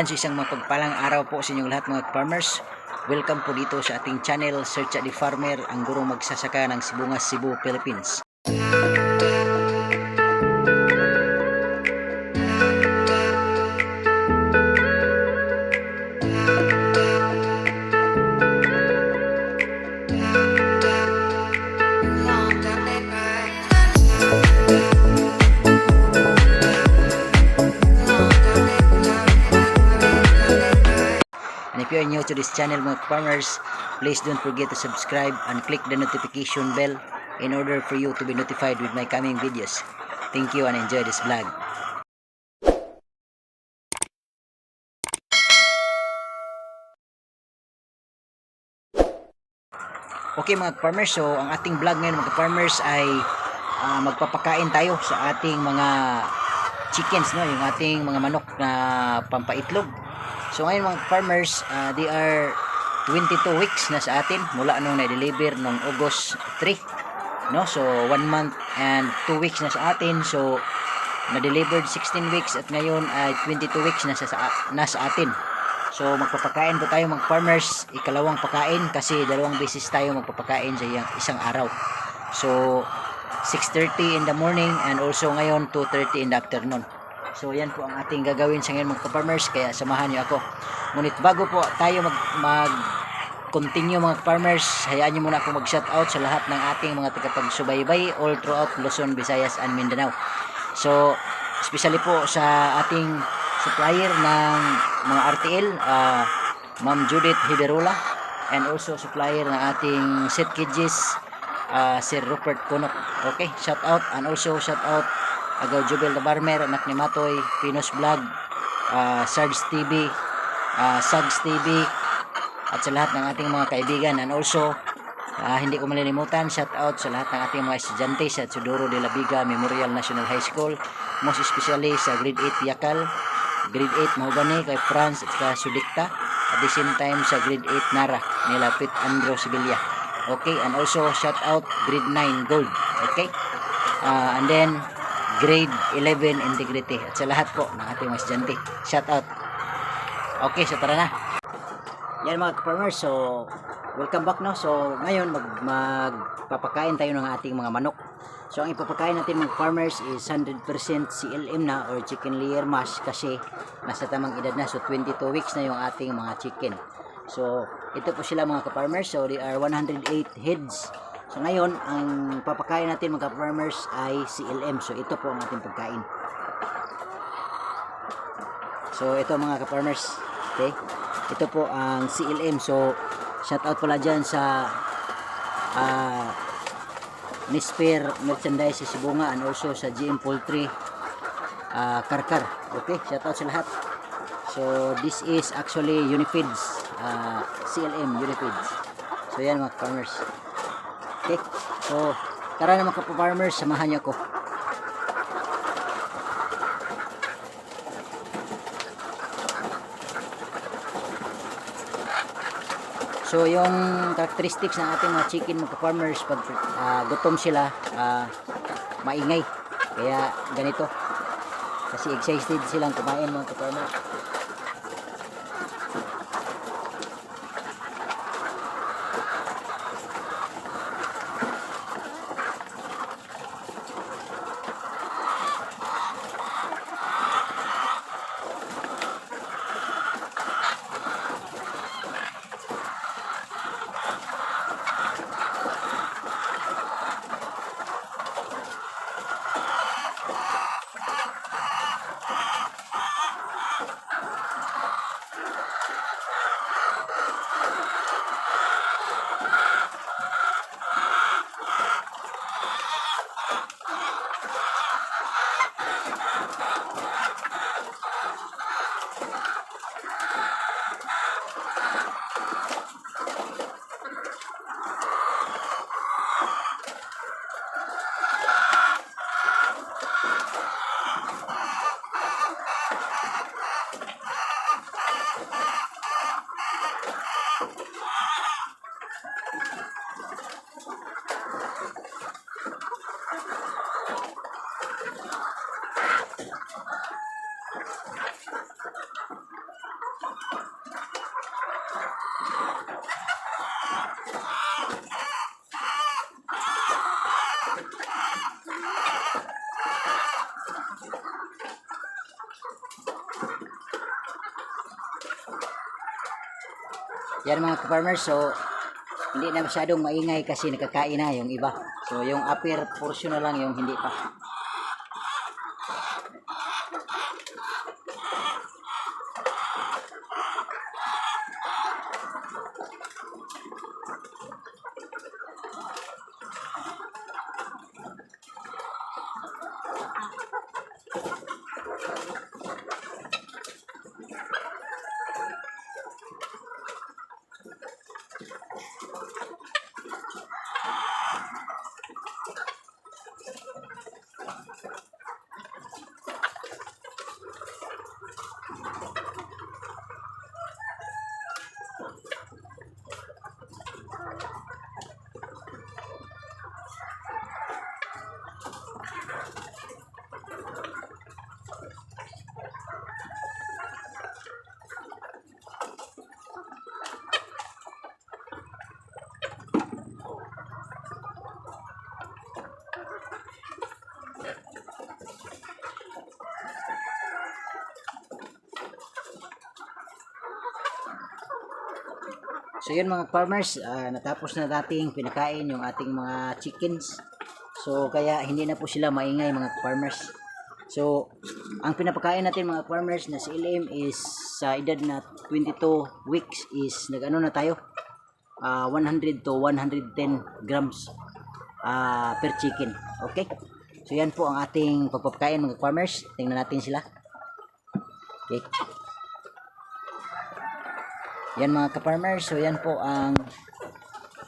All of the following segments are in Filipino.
Ayan, so isang mapagpalang araw po sa inyong lahat mga farmers. Welcome po dito sa ating channel, Search at the Farmer, ang gurong magsasaka ng Sibungas, Cebu, Philippines. And if you are new to this channel mga farmers, please don't forget to subscribe and click the notification bell in order for you to be notified with my coming videos. Thank you and enjoy this vlog. Okay mga farmers, so ang ating vlog ngayon mga farmers ay ah, magpapakain tayo sa ating mga chickens, no? yung ating mga manok na pampaitlog. So ngayon mga farmers, ah, they are 22 weeks na sa atin mula nung na-deliver nung August 3. No? So 1 month and 2 weeks na sa atin. So na-delivered 16 weeks at ngayon ay 22 weeks na sa, na sa atin. So magpapakain po tayo mga farmers, ikalawang pakain kasi dalawang beses tayo magpapakain sa isang araw. So 6.30 in the morning and also ngayon 2.30 in the afternoon. So yan po ang ating gagawin sa ngayon mga farmers kaya samahan niyo ako. Ngunit bago po tayo mag, mag continue mga farmers, hayaan niyo muna ako mag-shout out sa lahat ng ating mga tagapagsubaybay all throughout Luzon, Visayas and Mindanao. So especially po sa ating supplier ng mga RTL, ah, Ma'am Judith Hiderola and also supplier ng ating set cages, ah, Sir Rupert Kunok. Okay, shout out and also shout out Agaw Jubel Barmer, anak ni Matoy, Pinos Vlog, uh, Sarge TV, ah, Sags TV, at sa lahat ng ating mga kaibigan. And also, ah, hindi ko malilimutan, shout out sa lahat ng ating mga estudyante sa Sudoro de la Viga Memorial National High School, most especially sa grade 8 Yakal, grade 8 Mahogany kay Franz at sa Sudikta, at the same time sa grade 8 Nara, nila Pit Andro Sibilia. Okay, and also shout out grade 9 Gold. Okay? Ah, and then grade 11 integrity at sa lahat po ng ating mga estudyante. Shout out. Okay, so tara na. Yan mga farmers, so welcome back no. So ngayon mag magpapakain tayo ng ating mga manok. So ang ipapakain natin mga farmers is 100% CLM na or chicken layer mash kasi nasa tamang edad na. So 22 weeks na yung ating mga chicken. So ito po sila mga farmers. So they are 108 heads. So ngayon, ang papakain natin mga farmers ay CLM. So ito po ang ating pagkain. So ito mga ka-farmers, okay? Ito po ang CLM. So shout out pala dyan sa uh, Nisper Merchandise sa Sibunga and also sa GM Poultry uh, Karkar. Okay, shout out sa lahat. So this is actually Unifeeds, uh, CLM Unifeeds. So yan mga farmers. Okay, so tara na mga farmers, samahan niyo ako. So yung characteristics ng ating mga chicken mga farmers pag ah, gutom sila ah, maingay. Kaya ganito. Kasi excited silang kumain mga farmers. Yan mga farmers, so hindi na masyadong maingay kasi nakakain na yung iba. So yung upper portion na lang yung hindi pa. So yun mga farmers, ah, natapos na nating pinakain yung ating mga chickens. So kaya hindi na po sila maingay mga farmers. So ang pinapakain natin mga farmers na si LM is sa edad na 22 weeks is nagano na tayo. ah, 100 to 110 grams ah, per chicken. Okay? So yan po ang ating pagpapakain mga farmers. Tingnan natin sila. Okay. Yan mga ka-farmers, so yan po ang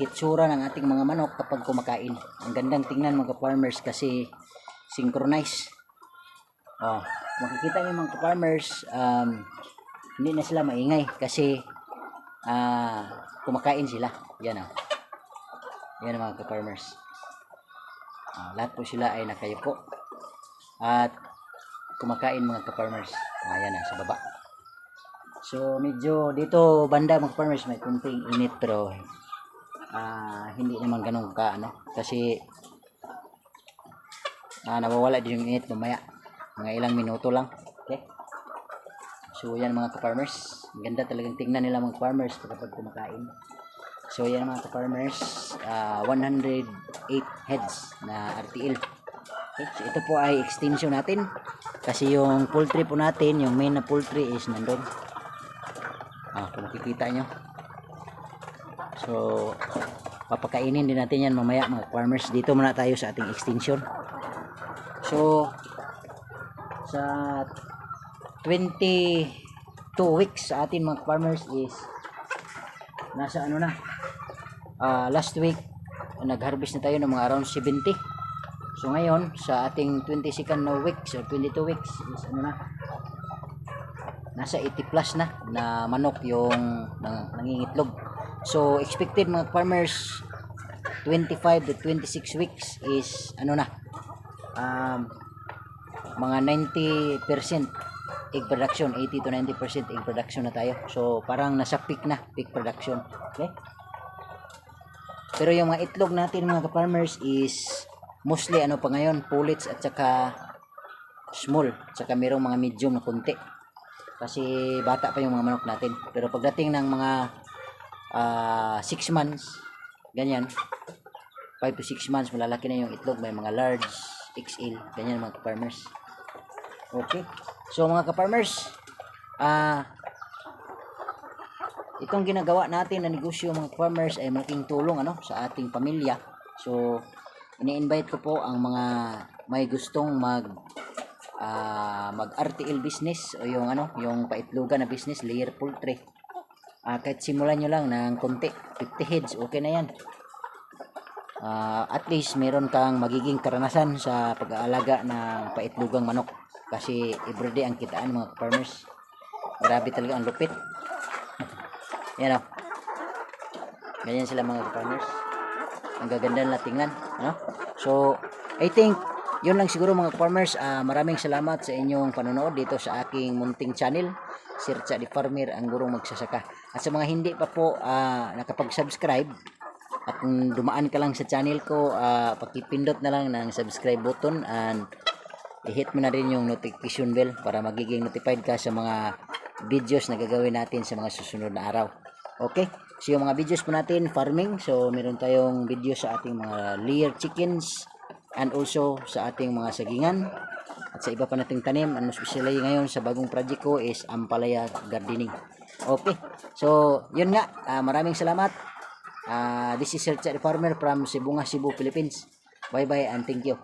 hitsura ng ating mga manok kapag kumakain. Ang gandang tingnan mga ka-farmers kasi synchronize. Oh, makikita niyo mga ka-farmers, um, hindi na sila maingay kasi ah kumakain sila. Yan oh. Yan mga ka-farmers. Ah, lahat po sila ay nakayupo. At kumakain mga ka-farmers. Ayan na sa baba. So medyo dito banda mga farmers may kunting init pero ah hindi naman ganun ka ano kasi ah nawawala din yung init mamaya. Mga ilang minuto lang okay? So yan mga ka-farmers. Ang ganda talagang tingnan nila mga farmers kapag kumakain. So yan mga ka-farmers ah 108 heads na RTL okay, so ito po ay extension natin. Kasi yung poultry po natin yung main na poultry is nandun kung makikita nyo. So, papakainin din natin yan mamaya mga farmers. Dito muna tayo sa ating extension. So, sa 22 weeks sa atin mga farmers is nasa ano na ah, last week nag-harvest na tayo ng mga around 70 so ngayon sa ating 22nd na weeks or 22 weeks is ano na nasa 80 plus na na manok yung nang, nangingitlog. So expected mga farmers 25 to 26 weeks is ano na um, mga 90% egg production 80 to 90% egg production na tayo. So parang nasa peak na peak production. Okay? Pero yung mga itlog natin mga farmers is mostly ano pa ngayon pullets at saka small at saka merong mga medium na kunti kasi bata pa yung mga manok natin. Pero pagdating ng mga 6 months ganyan 5 to 6 months malalaki na yung itlog. May mga large XL ganyan mga farmers okay. So mga ka-farmers ah itong ginagawa natin na negosyo mga farmers ay malaking tulong ano sa ating pamilya. So ini-invite ko po ang mga may gustong mag ah, mag RTL business o yung ano, yung paitlugan na business, layer poultry. Ah, kahit simulan nyo lang ng konti, 50 heads, okay na yan. Ah, at least meron kang magiging karanasan sa pag-aalaga ng paitlugang manok. Kasi everyday ang kitaan mga farmers. Grabe talaga ang lupit. yan o. Ganyan sila mga farmers. Ang gaganda nila tingnan. Ano? So, I think yun lang siguro mga farmers ah, maraming salamat sa inyong panonood dito sa aking munting channel Sir Cha di Farmer ang gurong magsasaka at sa mga hindi pa po ah, nakapag-subscribe at kung dumaan ka lang sa channel ko ah, pakipindot na lang ng subscribe button and i-hit mo na rin yung notification bell para magiging notified ka sa mga videos na gagawin natin sa mga susunod na araw Okay. So yung mga videos po natin, farming. So meron tayong video sa ating mga layer chickens and also sa ating mga sagingan at sa iba pa nating tanim. Ano especially ngayon sa bagong project ko is Ampalaya Gardening. Okay. So yun nga. Ah, maraming salamat. Ah, this is Sir Farmer from Sibunga, Cebu, Philippines. Bye bye and thank you.